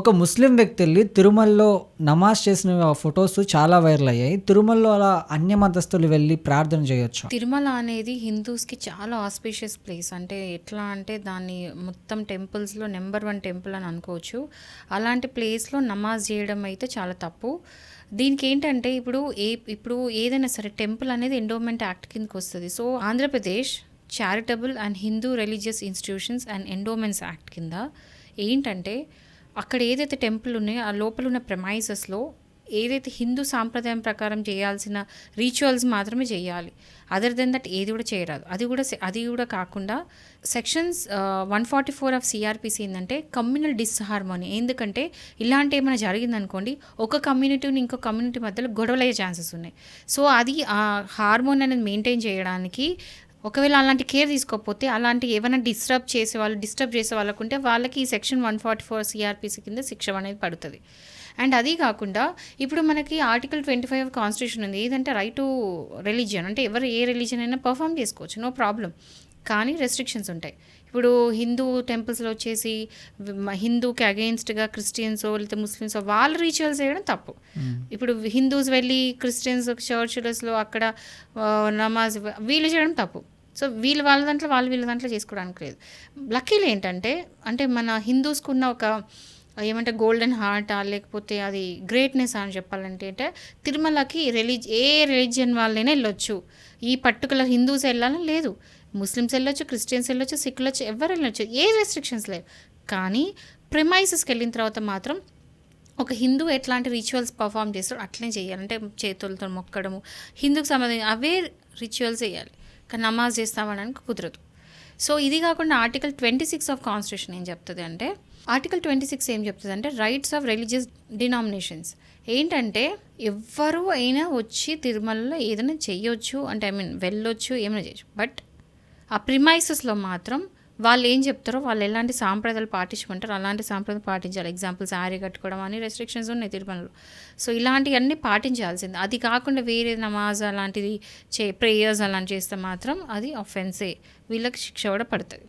ఒక ముస్లిం వ్యక్తి వెళ్ళి తిరుమలలో నమాజ్ చేసిన ఫొటోస్ చాలా వైరల్ అయ్యాయి. తిరుమలలో అలా అన్య మతస్థులు వెళ్ళి ప్రార్థన చేయొచ్చు? తిరుమల అనేది హిందూస్కి చాలా ఆస్పిషియస్ ప్లేస్. అంటే ఎట్లా అంటే దాన్ని మొత్తం టెంపుల్స్లో నెంబర్ వన్ టెంపుల్ అని అనుకోవచ్చు. అలాంటి ప్లేస్లో నమాజ్ చేయడం అయితే చాలా తప్పు. దీనికి ఏంటంటే ఇప్పుడు ఏ ఇప్పుడు ఏదైనా సరే టెంపుల్ అనేది ఎండోమెంట్ యాక్ట్ కిందకి వస్తుంది. So Andhra Pradesh charitable and Hindu religious institutions and endowments act కింద ఏంటంటే అక్కడ ఏదైతే టెంపుల్ ఉన్నాయో ఆ లోపల ఉన్న ప్రమైజెస్లో ఏదైతే హిందూ సాంప్రదాయం ప్రకారం చేయాల్సిన రీచువల్స్ మాత్రమే చేయాలి. అదర్ దెన్ దట్ ఏది కూడా చేయరాదు. అది కూడా అది కూడా కాకుండా sections one forty four of CrPC ఏంటంటే కమ్యూనల్ డిస్హార్మోని ఎందుకంటే ఇలాంటి ఏమైనా జరిగిందనుకోండి ఒక కమ్యూనిటీని ఇంకో కమ్యూనిటీ మధ్యలో గొడవలయ్యే ఛాన్సెస్ ఉన్నాయి. సో అది ఆ హార్మోన్ అనేది మెయింటైన్ చేయడానికి ఒకవేళ అలాంటి కేర్ తీసుకోకపోతే అలాంటి ఏమైనా డిస్టర్బ్ చేసే వాళ్ళు డిస్టర్బ్ చేసే వాళ్ళకుంటే వాళ్ళకి ఈ section one forty four CrPC కింద శిక్ష అనేది పడుతుంది. అండ్ అది కాకుండా ఇప్పుడు మనకి ఆర్టికల్ ట్వంటీ ఫైవ్ కాన్స్టిట్యూషన్ ఉంది. ఏదంటే రైట్ టు రిలీజియన్ అంటే ఎవరు ఏ రిలీజియన్ అయినా పర్ఫామ్ చేసుకోవచ్చు. నో ప్రాబ్లం కానీ రెస్ట్రిక్షన్స్ ఉంటాయి. ఇప్పుడు హిందూ టెంపుల్స్లో వచ్చేసి హిందూకి అగెయిన్స్ట్గా క్రిస్టియన్స్ లేకపోతే ముస్లిమ్స్ వాళ్ళు రీచువల్స్ చేయడం తప్పు. ఇప్పుడు హిందూస్ వెళ్ళి క్రిస్టియన్స్ చర్చ్లస్లో అక్కడ నమాజ్ వీళ్ళు చేయడం తప్పు. సో వీళ్ళు వాళ్ళ దాంట్లో వాళ్ళు వీళ్ళ దాంట్లో చేసుకోవడానికి లేదు. లక్కీలు ఏంటంటే అంటే మన హిందూస్కి ఉన్న ఒక ఏమంటే గోల్డెన్ హార్ట్ లేకపోతే అది గ్రేట్నెస్ అని చెప్పాలంటే అంటే తిరుమలకి రిలీజ్ ఏ రిలీజియన్ వాళ్ళైనా వెళ్ళొచ్చు. ఈ పర్టికులర్ హిందూస్ వెళ్ళాలని లేదు. ముస్లిమ్స్ వెళ్ళొచ్చు క్రిస్టియన్స్ వెళ్ళొచ్చు సిక్కులు వచ్చి ఎవరు వెళ్ళొచ్చు ఏ రెస్ట్రిక్షన్స్ లేవు. కానీ ప్రిమైసెస్కి వెళ్ళిన తర్వాత మాత్రం ఒక హిందూ ఎట్లాంటి రిచువల్స్ పర్ఫామ్ చేస్తాడు అట్లనే చేయాలి. అంటే చేతులతో మొక్కడము హిందూకి సంబంధించి అవే రిచువల్స్ చేయాలి. కానీ నమాజ్ చేస్తామనడానికి కుదరదు. సో ఇది కాకుండా article twenty six of constitution ఏం చెప్తుంది అంటే ఆర్టికల్ ట్వంటీ సిక్స్ ఏం చెప్తుంది అంటే రైట్స్ ఆఫ్ రిలీజియస్ డినామినేషన్స్ ఏంటంటే ఎవ్వరు అయినా వచ్చి తిరుమలలో ఏదైనా చేయొచ్చు అంటే ఐ మీన్ వెళ్ళొచ్చు ఏమైనా చేయొచ్చు బట్ ఆ ప్రిమైసెస్లో మాత్రం వాళ్ళు ఏం చెప్తారో వాళ్ళు ఎలాంటి సాంప్రదాయాలు పాటించమంటారు అలాంటి సాంప్రదాయాలు పాటించాలి. ఎగ్జాంపుల్ శారీ కట్టుకోవడం అని రెస్ట్రిక్షన్స్ ఉన్నాయి తిరుమలలో సో ఇలాంటివన్నీ పాటించాల్సింది. అది కాకుండా వేరే నమాజ్ అలాంటిది చే ప్రేయర్స్ అలాంటివి చేస్తే మాత్రం అది అఫెన్సే వీళ్ళకి శిక్ష కూడా పడుతుంది.